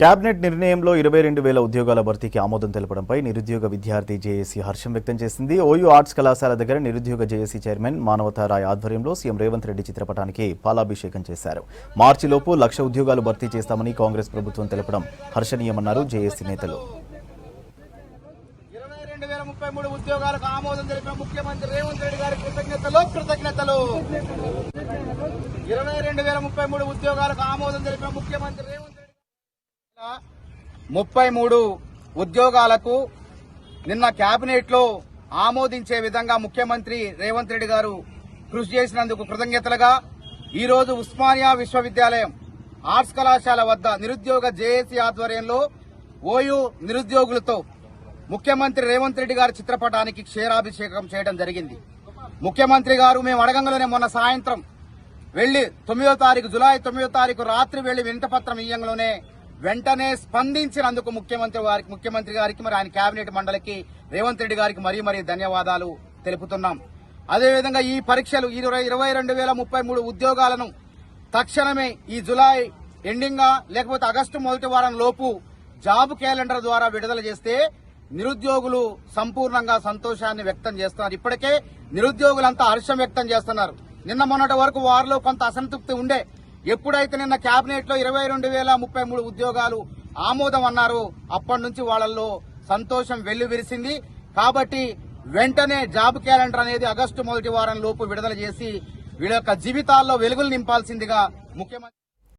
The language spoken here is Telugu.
కేబినెట్ నిర్ణయంలో ఇరవై రెండు వేల ఉద్యోగాల భర్తీకి ఆమోదం తెలపడంపై నిరుద్యోగ విద్యార్థి జేఏసీ హర్షం వ్యక్తం చేసింది. ఓయూ ఆర్ట్స్ కళాశాల దగ్గర నిరుద్యోగ జేఏసీ చైర్మన్ మానవతారాయ్ ఆధ్వర్యంలో సీఎం రేవంత్ రెడ్డి చిత్రపటానికి పాలాభిషేకం చేశారు. మార్చిలోపు లక్ష ఉద్యోగాలు భర్తీ చేస్తామని కాంగ్రెస్ ప్రభుత్వం తెలపడం హర్షణీయమన్నారు జేఏసీ నేతలు. ఇరవై రెండు వేల ముప్పై మూడు ఉద్యోగాలకు ఆమోదం తెలిపిన ముఖ్యమంత్రి రేవంత్ రెడ్డి గారి కృతజ్ఞతలు కృతజ్ఞతలు. ఇరవై రెండు వేల ముప్పై మూడు ఉద్యోగాలకు ఆమోదం తెలిపిన ముఖ్యమంత్రి రేవంత్ ముప్పై మూడు ఉద్యోగాలకు నిన్న కేబినెట్లో ఆమోదించే విధంగా ముఖ్యమంత్రి రేవంత్ రెడ్డి గారు కృషి చేసినందుకు కృతజ్ఞతలుగా ఈరోజు ఉస్మానియా విశ్వవిద్యాలయం ఆర్ట్స్ కళాశాల వద్ద నిరుద్యోగ జేఏసీ ఆధ్వర్యంలో ఓయూ నిరుద్యోగులతో ముఖ్యమంత్రి రేవంత్ రెడ్డి గారి చిత్రపటానికి క్షీరాభిషేకం చేయడం జరిగింది. ముఖ్యమంత్రి గారు మేము అడగంలోనే మొన్న సాయంత్రం వెళ్ళి తొమ్మిదో తారీఖు జులై తొమ్మిదో తారీఖు రాత్రి వెళ్ళి వింతపత్రం ఇయ్యంలోనే వెంటనే స్పందించినందుకు ముఖ్యమంత్రి వారికి ముఖ్యమంత్రి గారికి మరి ఆయన కేబినెట్ మండలికి రేవంత్ రెడ్డి గారికి మరీ మరీ ధన్యవాదాలు తెలుపుతున్నాం. అదేవిధంగా ఈ పరీక్షలు ఇరవై ఇరవై రెండు వేల ముప్పై మూడు ఉద్యోగాలను తక్షణమే ఈ జులై ఎండింగ్ లేకపోతే ఆగస్టు మొదటి వారం లోపు జాబ్ క్యాలెండర్ ద్వారా విడుదల చేస్తే నిరుద్యోగులు సంపూర్ణంగా సంతోషాన్ని వ్యక్తం చేస్తున్నారు. ఇప్పటికే నిరుద్యోగులంతా హర్షం వ్యక్తం చేస్తున్నారు. నిన్న మొన్నటి వరకు వారిలో కొంత అసంతృప్తి ఉండే ఎప్పుడైతే నిన్న కేబినెట్లో ఇరవై రెండు వేల ముప్పై మూడు ఉద్యోగాలు ఆమోదం అన్నారు అప్పటి నుంచి వాళ్ళల్లో సంతోషం వెల్లువిరిసింది కాబట్టి వెంటనే జాబ్ క్యాలెండర్ అనేది ఆగస్టు మొదటి వారం లోపు విడుదల చేసి వీళ్ళ యొక్క జీవితాల్లో వెలుగులు నింపాల్సిందిగా ముఖ్యమంత్రి